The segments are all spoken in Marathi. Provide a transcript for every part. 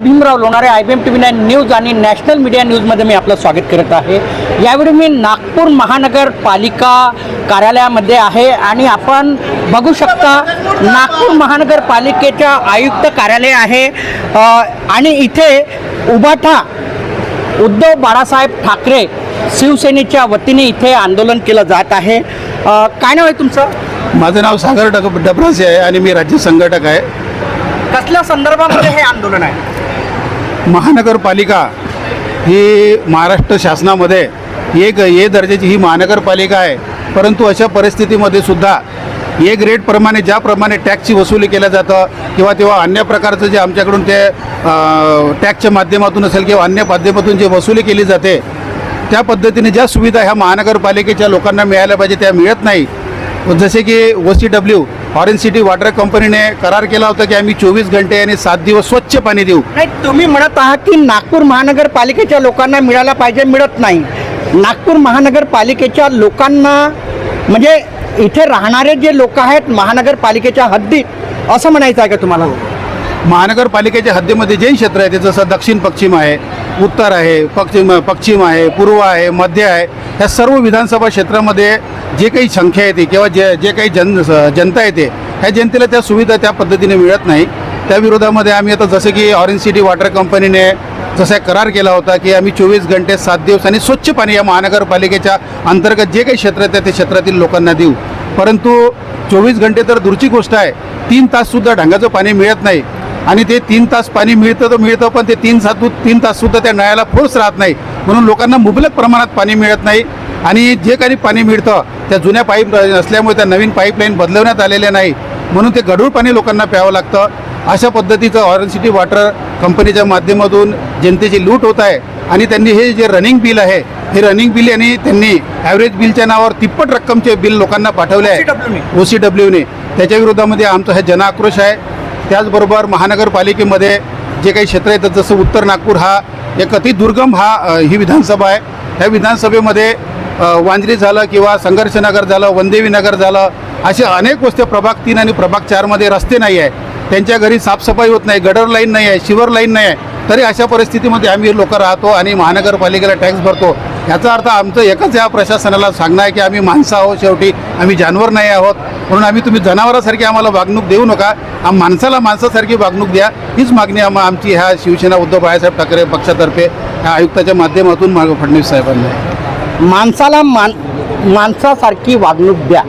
Bhimrao Lonare I B M T V nine news आणि नॅशनल मीडिया न्यूजमध्ये मी आपलं स्वागत करत आहे. यावेळी मी नागपूर महानगरपालिका कार्यालयामध्ये आहे आणि आपण बघू शकता नागपूर महानगरपालिकेच्या आयुक्त कार्यालय आहे. आणि इथे उभाठा उद्धव बाळासाहेब ठाकरे शिवसेनेच्या वतीने इथे आंदोलन केलं जात आहे. काय नाव आहे तुमचं? माझं नाव सागर डग डबरासे आहे आणि मी राज्य संघटक आहे. कसल्या संदर्भामध्ये हे आंदोलन आहे? महानगरपालिका ही महाराष्ट्र शासनामध्ये एक ए दर्जाची ही महानगरपालिका आहे. परंतु अशा परिस्थितीमध्ये सुद्धा ए ग्रेडप्रमाणे ज्याप्रमाणे टॅक्सची वसुली केलं जातं किंवा तेव्हा अन्य प्रकारचं जे आमच्याकडून ते टॅक्सच्या माध्यमातून असेल किंवा अन्य माध्यमातून जे वसुली केली जाते त्या पद्धतीने ज्या सुविधा ह्या महानगरपालिकेच्या लोकांना मिळायला पाहिजे त्या मिळत नाही. जसे की O C W orange city water कंपनीने करार केला होता की आम्ही चोवीस घंटे आणि सात दिवस स्वच्छ पाणी देऊ. नाही तुम्ही म्हणत आहात की नागपूर महानगरपालिकेच्या लोकांना मिळायला पाहिजे मिळत नाही. नागपूर महानगरपालिकेच्या लोकांना म्हणजे इथे राहणारे जे लोक आहेत महानगरपालिकेच्या हद्दीत असं म्हणायचं आहे का तुम्हाला? महानगरपालिकेच्या हद्दीमध्ये जे क्षेत्र आहे ते जसं दक्षिण पश्चिम आहे उत्तर आहे पश्चिम पश्चिम आहे पूर्व आहे मध्य आहे ह्या सर्व विधानसभा क्षेत्रामध्ये जे काही संख्या येते किंवा जे जे काही जन जनता येते ह्या जनतेला त्या सुविधा त्या पद्धतीने मिळत नाही. त्या विरोधामध्ये आम्ही आता जसं की ऑरेंज सिटी वॉटर कंपनीने जसा करार केला होता की आम्ही चोवीस घंटे सात दिवस आणि स्वच्छ पाणी या महानगरपालिकेच्या अंतर्गत जे काही क्षेत्र आहे ते क्षेत्रातील लोकांना देऊ. परंतु चोवीस घंटे तर दूरची गोष्ट आहे. तीन ताससुद्धा ढंगाचं पाणी मिळत नाही. आणि ते तीन तास पाणी मिळतं तर मिळतं पण ते तीन सात तीन ताससुद्धा त्या नळाला फोर्स राहत नाही. म्हणून लोकांना मुबलक प्रमाणात पाणी मिळत नाही. आणि जे काही पाणी मिळतं त्या जुन्या पाईप असल्यामुळे त्या नवीन पाईपलाईन बदलवण्यात आलेल्या नाही. म्हणून ते गढूळ पाणी लोकांना प्यावं लागतं. अशा पद्धतीचं ऑरेंज सिटी वॉटर कंपनीच्या माध्यमातून जनतेची लूट होत आहे. आणि त्यांनी हे जे रनिंग बिल आहे हे रनिंग बिल आणि त्यांनी ॲव्हरेज बिलच्या नावावर तिप्पट रक्कमचे बिल लोकांना पाठवले. आहे. ओ सी डब्ल्यूने त्याच्या विरोधामध्ये आमचा हा जनाक्रोश आहे. त्याचबरोबर महानगरपालिकेमध्ये जे काही क्षेत्र येतात जसं उत्तर नागपूर हा एक अति दुर्गम हा ही विधानसभा आहे. ह्या विधानसभेमध्ये वांजरी झालं किंवा संघर्षनगर झालं वनदेवी नगर झालं असे अनेक वस्ते प्रभाग तीन आणि प्रभाग चारमध्ये रस्ते नाही आहे. त्यांच्या घरी साफसफाई होत नाही गडर लाईन नाही आहे शिवर लाईन नाही आहे. तरी अशा परिस्थितीमध्ये आम्ही लोक राहतो आणि महानगरपालिकेला टॅक्स भरतो. याचा अर्थ आमचं एकच या प्रशासनाला सांगणं आहे की आम्ही माणसं आहोत शेवटी आम्ही जानवर नाही आहोत. म्हणून आम्ही तुम्ही जनावरासारखी आम्हाला वागणूक देऊ नका. आम माणसाला माणसासारखी वागणूक द्या. हीच मागणी आम आमची ह्या शिवसेना उद्धव बाळासाहेब ठाकरे पक्षातर्फे ह्या आयुक्ताच्या माध्यमातून माग फडणवीस साहेबांना. माणसाला मान माणसासारखी वागणूक द्या.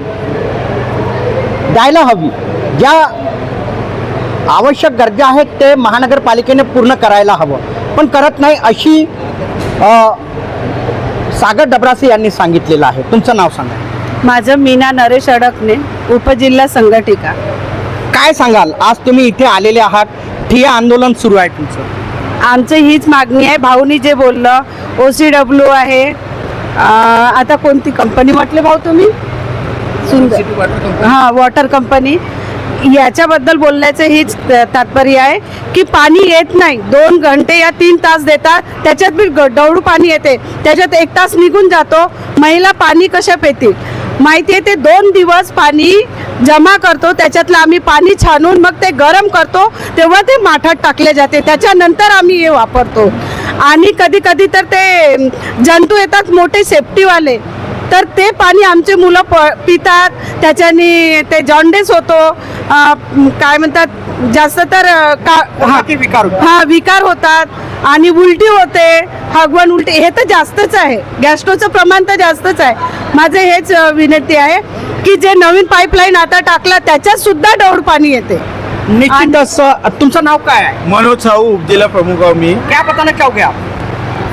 द्यायला हवी. ज्या आवश्यक गरजा आहेत ते महानगरपालिकेने पूर्ण करायला हवं. पण करत नाही अशी सागर डबरासे यांनी सांगितलेलं आहे. तुमचं नाव सांगा. माझं मीना नरेश अडकणे उपजिल्हा संघटिका. काय सांगाल? आज तुम्ही इथे आलेले आहात. ठिय्या आंदोलन सुरू आहे तुमचं. आमचं हीच मागणी आहे. भाऊनी जे बोललं ओ सी डब्ल्यू आहे. अं, आता कोणती कंपनी म्हटले भाऊ तुम्ही? सुंदर. हां वॉटर कंपनी याच्याबद्दल बोलण्याचं हीच तात्पर्य आहे की पाणी येत नाही. दोन घंटे या तीन तास देतात. त्याच्यात बी ग- पाणी येते. त्याच्यात एक तास निघून जातो. महिला पाणी कशा पेतील? माहिती आहे ते दोन दिवस पाणी जमा करतो त्याच्यातलं आम्ही पाणी छानून मग ते गरम करतो तेव्हा ते माठात टाकले जाते. त्याच्यानंतर आम्ही हे वापरतो. आणि कधी कधी तर ते जंतू येतात मोठे सेफ्टीवाले तर ते पाणी आमचे मुलं प पितात. त्याच्याने ते जॉन्डिस होतो. काय म्हणतात जास्त तर का हा? हा विकार होतात. आणि उलटी होते. हगवण उलटी हे तर जास्तच आहे. गॅस्ट्रोचं प्रमाण तर जास्तच आहे. माझे हेच विनंती आहे की जे नवीन पाईपलाईन आता टाकला त्याच्यात सुद्धा दौड पाणी येते. निश्चितच अ, तुमचं नाव काय आहे? मनोज साहू उपजिला प्रमुख हूँ मैं. क्या बताना चाहोगे आप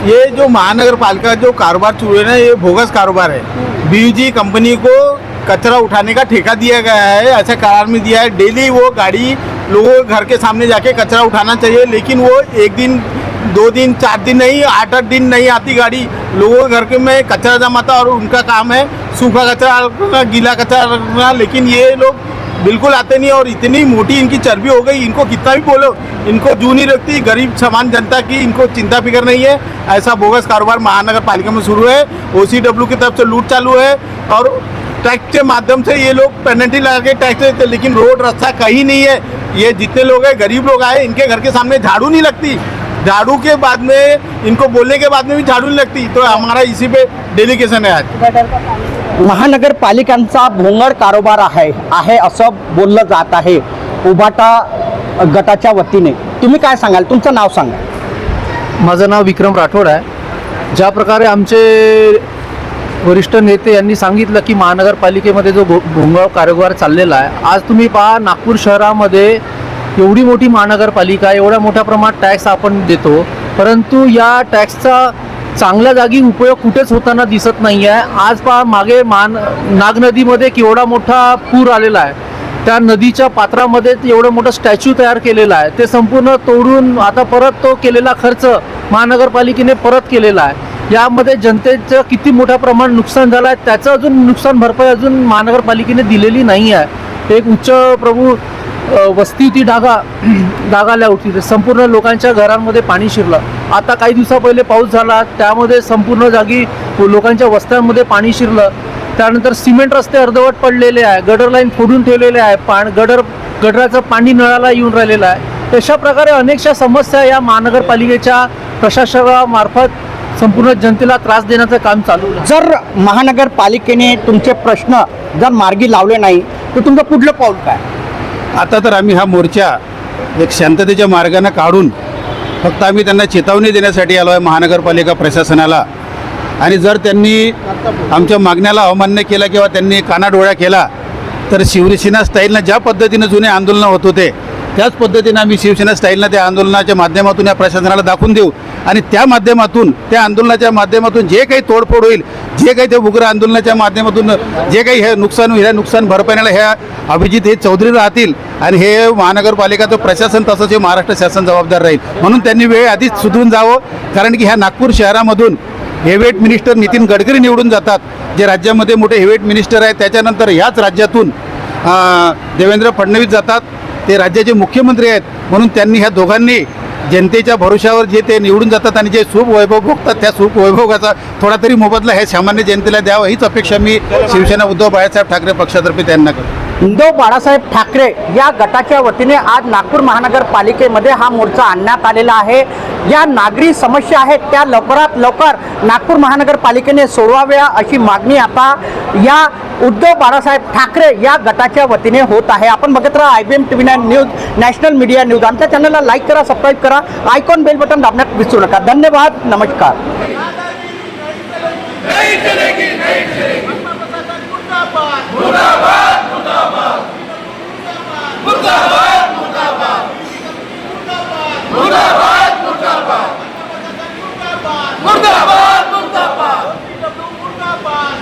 ये जो महानगर पालिका जो कारोबार है ना ये भोगस कारोबार है बीयूजी कंपनी को कचरा उठाने का ठेका दिया गया है ऐसा करार में दिया है। डेली वो गाड़ी लोगों के घर के सामने जाके कचरा उठाना चाहिए लेकिन वो एक दिन दो दिन, चार दिन नहीं, आठ आठ दिन नहीं आती गाड़ी। लोगों के घर के में कचरा जमाता और उनका काम है सूखा कचरा रखना गीला कचरा रखना, लेकिन ये लोग बिल्कुल आते नहीं और इतनी मोटी इनकी चर्बी हो गई, इनको कितना भी बोलो, इनको जू नहीं रखती, गरीब सामान जनता की इनको चिंता फ़िक्र नहीं है। ऐसा बोगस कारोबार महानगर पालिका में शुरू है ओ की तरफ़ से लूट चालू है और टैक्स के माध्यम से ये लोग पेनल्टी लगा के टैक्स देते लेकिन रोड रास्ता कहीं नहीं है। ये जितने लोग हैं, गरीब लोग आए, इनके घर के सामने झाड़ू नहीं लगती। झाड़ू के बाद में इनको बोलने के बाद में भी झाड़ू नहीं लगती। तो हमारा इसी पे डेलीकेशन है आज। महानगरपालिकांचा भोंगड कारभार आहे आहे असं बोललं जात आहे उभाटा गटाच्या वतीने. तुम्ही काय सांगाल? तुमचं नाव सांगा. माझं नाव विक्रम राठोड आहे. ज्या प्रकारे आमचे वरिष्ठ नेते यांनी सांगितलं की महानगरपालिकेमध्ये जो भो भोंगळ कारभार चाललेला आहे आज तुम्ही पहा नागपूर शहरामध्ये एवढी मोठी महानगरपालिका एवढ्या मोठ्या प्रमाणात टॅक्स आपण देतो परंतु या टॅक्सचा चांगल्या जागी उपयोग कुठेच होताना दिसत नाही आहे आज पहा मागे मान नाग नदीमध्ये केवढा मोठा पूर आलेला आहे. त्या नदीच्या पात्रामध्ये एवढं मोठं स्टॅच्यू तयार केलेला आहे. ते संपूर्ण तोडून आता परत तो केलेला खर्च महानगरपालिकेने परत केलेला आहे. यामध्ये जनतेचं किती मोठ्या प्रमाणात नुकसान झालं आहे त्याचं अजून नुकसान भरपाई अजून महानगरपालिकेने दिलेली नाही आहे एक उच्च प्रभू वस्ती होती डागा डागाल्या होती. संपूर्ण लोकांच्या घरांमध्ये पाणी शिरलं. आता काही दिवसा पहिले पाऊस झाला त्यामध्ये संपूर्ण जागी लोकांच्या वस्त्यांमध्ये पाणी शिरलं. त्यानंतर सिमेंट रस्ते अर्धवट पडलेले आहे गडर लाईन फोडून ठेवलेले आहे पाण गडर गडराचं पाणी नळाला येऊन राहिलेलं आहे. तशा प्रकारे अनेकशा समस्या या महानगरपालिकेच्या प्रशासनामार्फत संपूर्ण जनतेला त्रास देण्याचं काम चालू जर महानगरपालिकेने तुमचे प्रश्न जर मार्गी लावले नाही तर तुमचं पुढलं पाऊल काय? आता तर आम्ही हा मोर्चा एक शांततेच्या मार्गानं काढून फक्त आम्ही त्यांना चेतावणी देण्यासाठी आलो आहे महानगरपालिका प्रशासनाला. आणि जर त्यांनी आमच्या मागण्याला अवमान्य केला किंवा त्यांनी कानाडोळा केला तर शिवसेना स्टाईलनं ज्या पद्धतीनं जुने आंदोलनं होत होते त्याच पद्धतीनं आम्ही शिवसेना स्टाईलनं त्या आंदोलनाच्या माध्यमातून या प्रशासनाला दाखवून देऊ. आणि त्या माध्यमातून त्या आंदोलनाच्या माध्यमातून जे काही तोडफोड होईल जे काही ते उग्र आंदोलनाच्या माध्यमातून जे काही हे नुकसान होईल ह्या नुकसान भरपाईला ह्या अभिजित हे चौधरी राहतील आणि हे महानगरपालिकाचं प्रशासन तसंच हे महाराष्ट्र शासन जबाबदार राहील. म्हणून त्यांनी वेळ आधीच सुधरून जावं कारण की ह्या नागपूर शहरामधून हेवेट मिनिस्टर नितीन गडकरी निवडून जातात जे राज्यामध्ये मोठे हेवेट मिनिस्टर आहेत. त्याच्यानंतर ह्याच राज्यातून देवेंद्र फडणवीस जातात. ते राज्याचे मुख्यमंत्री आहेत. म्हणून त्यांनी ह्या दोघांनी जनतेच्या भरोशावर जे ते निवडून जातात आणि जे सुख वैभव भोगतात त्या सुख वैभवाचा थोडा तरी मोबदला हे सामान्य जनतेला द्यावा हीच अपेक्षा मी शिवसेना उद्धव बाळासाहेब ठाकरे पक्षातर्फे त्यांना करतो. उद्धव बाळासाहेब ठाकरे या गटाच्या वतीने आज नागपूर महानगरपालिकेमध्ये हा मोर्चा आणण्यात आलेला आहे. या नागरी समस्या आहेत त्या लवकरात लवकर नागपूर महानगरपालिकेने सोडवाव्या अशी मागणी आता या उद्धव बाळासाहेब ठाकरे या गटाच्या वतीने होत आहे. आपण बघत राहा I B M T V nine news national media news आमच्या चॅनलला लाईक करा सबस्क्राईब करा. आयकॉन बेल बटन दाबण्यात विसरू नका. धन्यवाद. नमस्कार.